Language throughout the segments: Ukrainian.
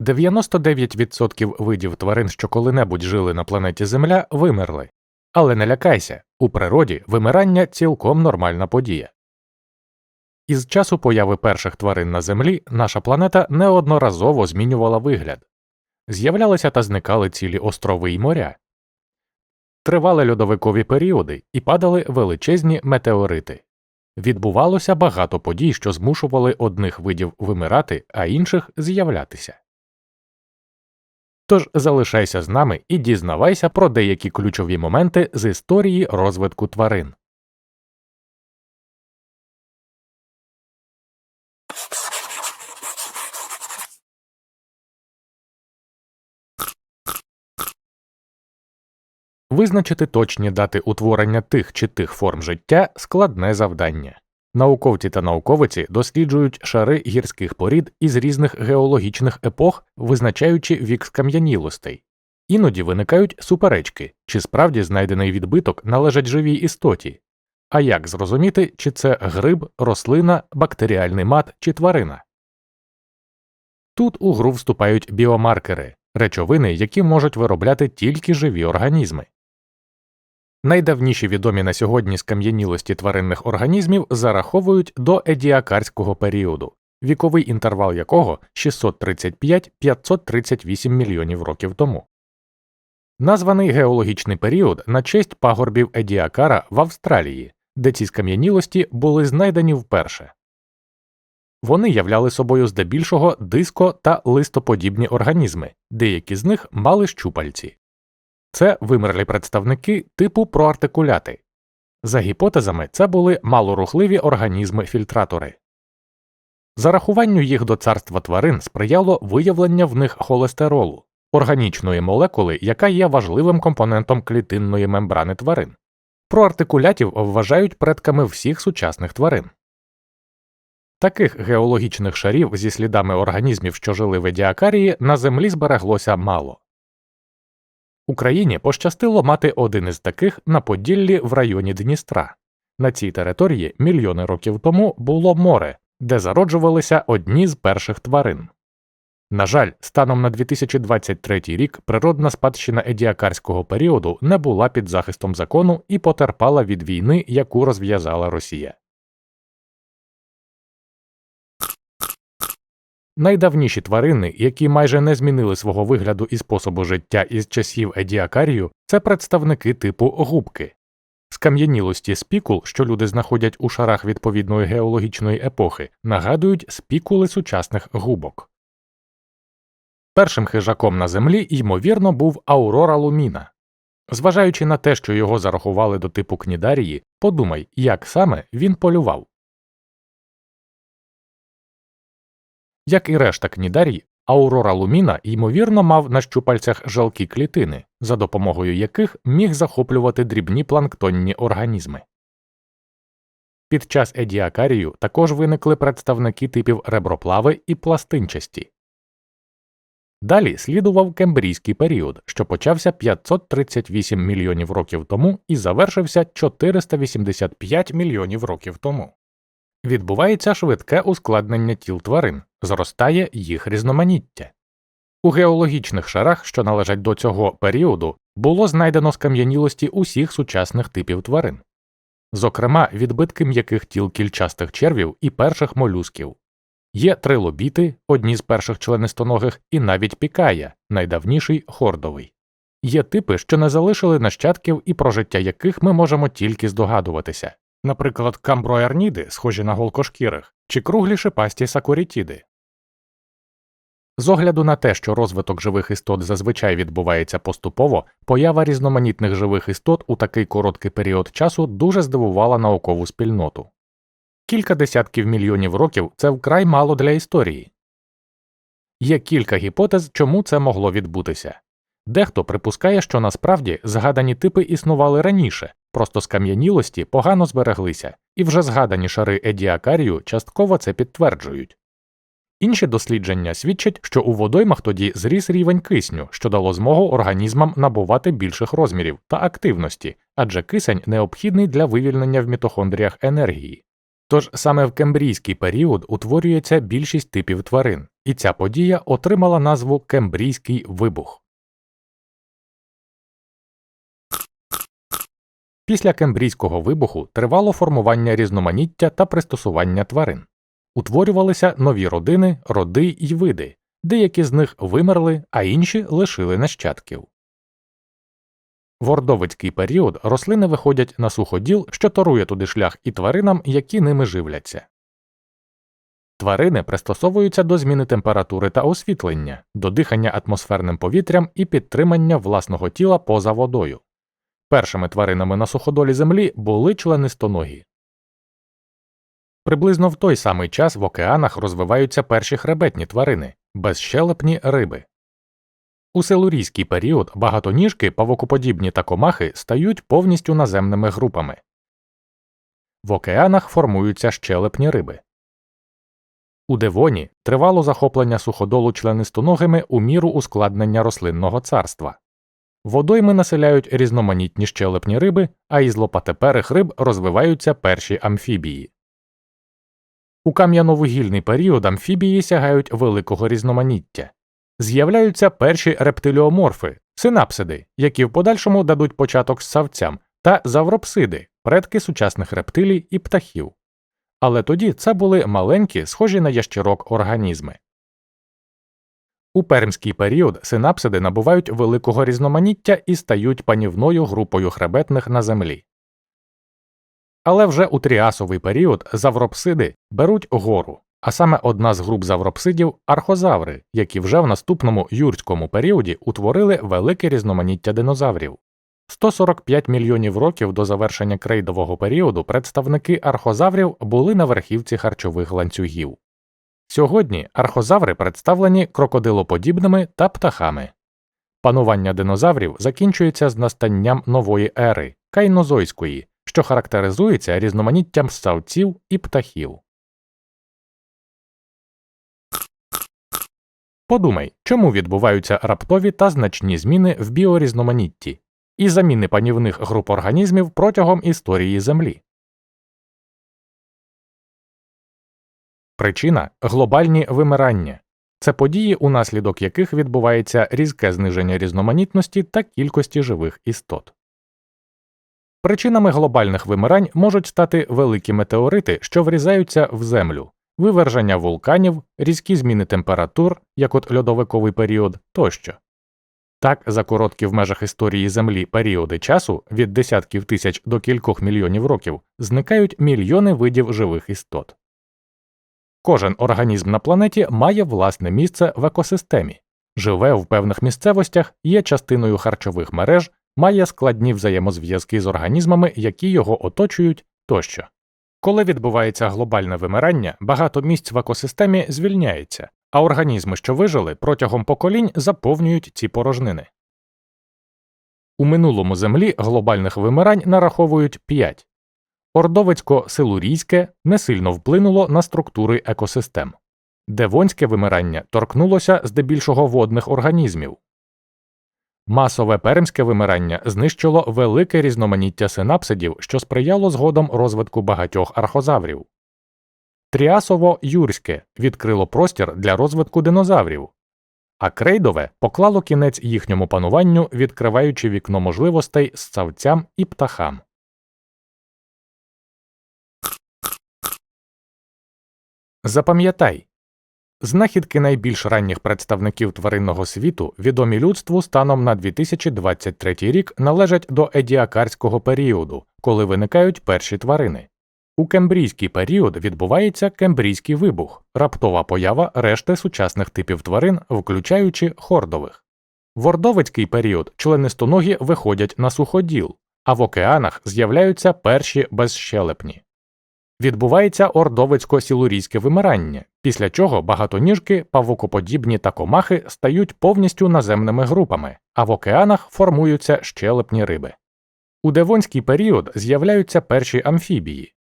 99% видів тварин, що коли-небудь жили на планеті Земля, вимерли. Але не лякайся, у природі вимирання цілком нормальна подія. Із часу появи перших тварин на Землі наша планета неодноразово змінювала вигляд. З'являлися та зникали цілі острови й моря, тривали льодовикові періоди і падали величезні метеорити. Відбувалося багато подій, що змушували одних видів вимирати, а інших з'являтися. Тож залишайся з нами і дізнавайся про деякі ключові моменти з історії розвитку тварин. Визначити точні дати утворення тих чи тих форм життя складне завдання. Науковці та науковиці досліджують шари гірських порід із різних геологічних епох, визначаючи вік скам'янілостей. Іноді виникають суперечки, чи справді знайдений відбиток належить живій істоті, а як зрозуміти, чи це гриб, рослина, бактеріальний мат чи тварина. Тут у гру вступають біомаркери речовини, які можуть виробляти тільки живі організми. Найдавніші відомі на сьогодні скам'янілості тваринних організмів зараховують до едіакарського періоду, віковий інтервал якого 635-538 мільйонів років тому. Названий геологічний період на честь пагорбів Едіакара в Австралії, де ці скам'янілості були знайдені вперше. Вони являли собою здебільшого диско та листоподібні організми, деякі з них мали щупальці. Це вимерлі представники типу проартикуляти. За гіпотезами, це були малорухливі організми фільтратори. Зарахуванню їх до царства тварин сприяло виявлення в них холестеролу, органічної молекули, яка є важливим компонентом клітинної мембрани тварин. Проартикулятів вважають предками всіх сучасних тварин. Таких геологічних шарів зі слідами організмів, що жили в едіакарії, на землі збереглося мало. Україні пощастило мати один із таких на Поділлі в районі Дністра. На цій території мільйони років тому було море, де зароджувалися одні з перших тварин. На жаль, станом на 2023 рік природна спадщина едіакарського періоду не була під захистом закону і потерпала від війни, яку розв'язала Росія. Найдавніші тварини, які майже не змінили свого вигляду і способу життя із часів едіакарію, це представники типу губки. Скам'янілості спікул, що люди знаходять у шарах відповідної геологічної епохи, нагадують спікули сучасних губок. Першим хижаком на землі, ймовірно, був Аурора Луміна. Зважаючи на те, що його зарахували до типу кнідарії, подумай, як саме він полював. Як і решта кнідарій, Аурора Луміна ймовірно мав на щупальцях жалкі клітини, за допомогою яких міг захоплювати дрібні планктонні організми. Під час едіакарію також виникли представники типів реброплави і пластинчасті. Далі слідував кембрійський період, що почався 538 мільйонів років тому і завершився 485 мільйонів років тому. Відбувається швидке ускладнення тіл тварин, зростає їх різноманіття. У геологічних шарах, що належать до цього періоду, було знайдено скам'янілості усіх сучасних типів тварин, зокрема відбитки м'яких тіл кільчастих червів і перших молюсків. Є трилобіти, одні з перших членистоногих, і навіть пікая, найдавніший хордовий. Є типи, що не залишили нащадків і про життя яких ми можемо тільки здогадуватися, наприклад, камброярніди, схожі на голкошкірих, чи круглі шипасті сакурітіди. З огляду на те, що розвиток живих істот зазвичай відбувається поступово, поява різноманітних живих істот у такий короткий період часу дуже здивувала наукову спільноту. Кілька десятків мільйонів років це вкрай мало для історії. Є кілька гіпотез, чому це могло відбутися. Дехто припускає, що насправді згадані типи існували раніше, просто скам'янілості погано збереглися, і вже згадані шари едіакарію частково це підтверджують. Інші дослідження свідчать, що у водоймах тоді зріс рівень кисню, що дало змогу організмам набувати більших розмірів та активності, адже кисень необхідний для вивільнення в мітохондріях енергії. Тож саме в кембрійський період утворюється більшість типів тварин, і ця подія отримала назву Кембрійський вибух. Після Кембрійського вибуху тривало формування різноманіття та пристосування тварин. Утворювалися нові родини, роди й види, деякі з них вимерли, а інші лишили нащадків. В ордовицький період рослини виходять на суходіл, що торує туди шлях і тваринам, які ними живляться. Тварини пристосовуються до зміни температури та освітлення, до дихання атмосферним повітрям і підтримання власного тіла поза водою. Першими тваринами на суходолі землі були членистоногі. Приблизно в той самий час в океанах розвиваються перші хребетні тварини безщелепні риби. У силурійський період багатоніжки, павокоподібні та комахи стають повністю наземними групами. В океанах формуються щелепні риби. У Девоні тривало захоплення суходолу членистоногими у міру ускладнення рослинного царства. Водойми населяють різноманітні щелепні риби, а із лопатеперих риб розвиваються перші амфібії. У кам'яновугільний період амфібії сягають великого різноманіття. З'являються перші рептиліоморфи, синапсиди, які в подальшому дадуть початок ссавцям, та завропсиди, предки сучасних рептилій і птахів. Але тоді це були маленькі, схожі на ящерок організми. У пермський період синапсиди набувають великого різноманіття і стають панівною групою хребетних на землі. Але вже у тріасовий період завропсиди беруть гору, а саме одна з груп завропсидів архозаври, які вже в наступному юрському періоді утворили велике різноманіття динозаврів. 145 мільйонів років до завершення крейдового періоду представники архозаврів були на верхівці харчових ланцюгів. Сьогодні архозаври представлені крокодилоподібними та птахами. Панування динозаврів закінчується з настанням нової ери кайнозойської, що характеризується різноманіттям ссавців і птахів. Подумай, чому відбуваються раптові та значні зміни в біорізноманітті і заміни панівних груп організмів протягом історії Землі. Причина глобальні вимирання це події, унаслідок яких відбувається різке зниження різноманітності та кількості живих істот. Причинами глобальних вимирань можуть стати великі метеорити, що врізаються в землю, виверження вулканів, різкі зміни температур, як от льодовиковий період тощо. Так, за короткі в межах історії Землі періоди часу від десятків тисяч до кількох мільйонів років зникають мільйони видів живих істот. Кожен організм на планеті має власне місце в екосистемі, живе в певних місцевостях, є частиною харчових мереж, має складні взаємозв'язки з організмами, які його оточують тощо. Коли відбувається глобальне вимирання, багато місць в екосистемі звільняється, а організми, що вижили, протягом поколінь заповнюють ці порожнини. У минулому землі глобальних вимирань нараховують 5. Ордовицько-силурійське не сильно вплинуло на структури екосистем. Девонське вимирання торкнулося здебільшого водних організмів. Масове пермське вимирання знищило велике різноманіття синапсидів, що сприяло згодом розвитку багатьох архозаврів. Тріасово-юрське відкрило простір для розвитку динозаврів, а крейдове поклало кінець їхньому пануванню, відкриваючи вікно можливостей ссавцям і птахам. Запам'ятай знахідки найбільш ранніх представників тваринного світу, відомі людству станом на 2023 рік, належать до едіакарського періоду, коли виникають перші тварини. У кембрійський період відбувається кембрійський вибух, раптова поява решти сучасних типів тварин, включаючи хордових. В ордовицький період членистоногі виходять на суходіл, а в океанах з'являються перші безщелепні. Відбувається ордовицько-сілурійське вимирання, після чого багатоніжки, павукоподібні та комахи стають повністю наземними групами, а в океанах формуються щелепні риби. У девонський період з'являються перші амфібії.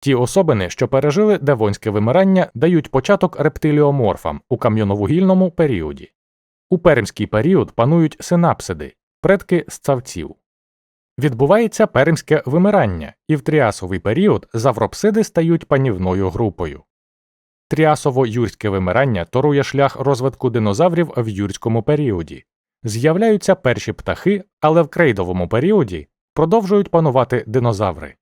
Ті особини, що пережили девонське вимирання, дають початок рептиліоморфам у кам'яновугільному періоді. У пермський період панують синапсиди, предки сцавців. Відбувається пермське вимирання, і в тріасовий період завропсиди стають панівною групою. Тріасово-юрське вимирання торує шлях розвитку динозаврів в юрському періоді. З'являються перші птахи, але в крейдовому періоді продовжують панувати динозаври.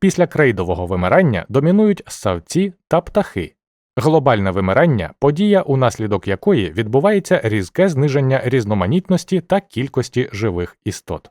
Після крейдового вимирання домінують ссавці та птахи. Глобальне вимирання подія, унаслідок якої відбувається різке зниження різноманітності та кількості живих істот.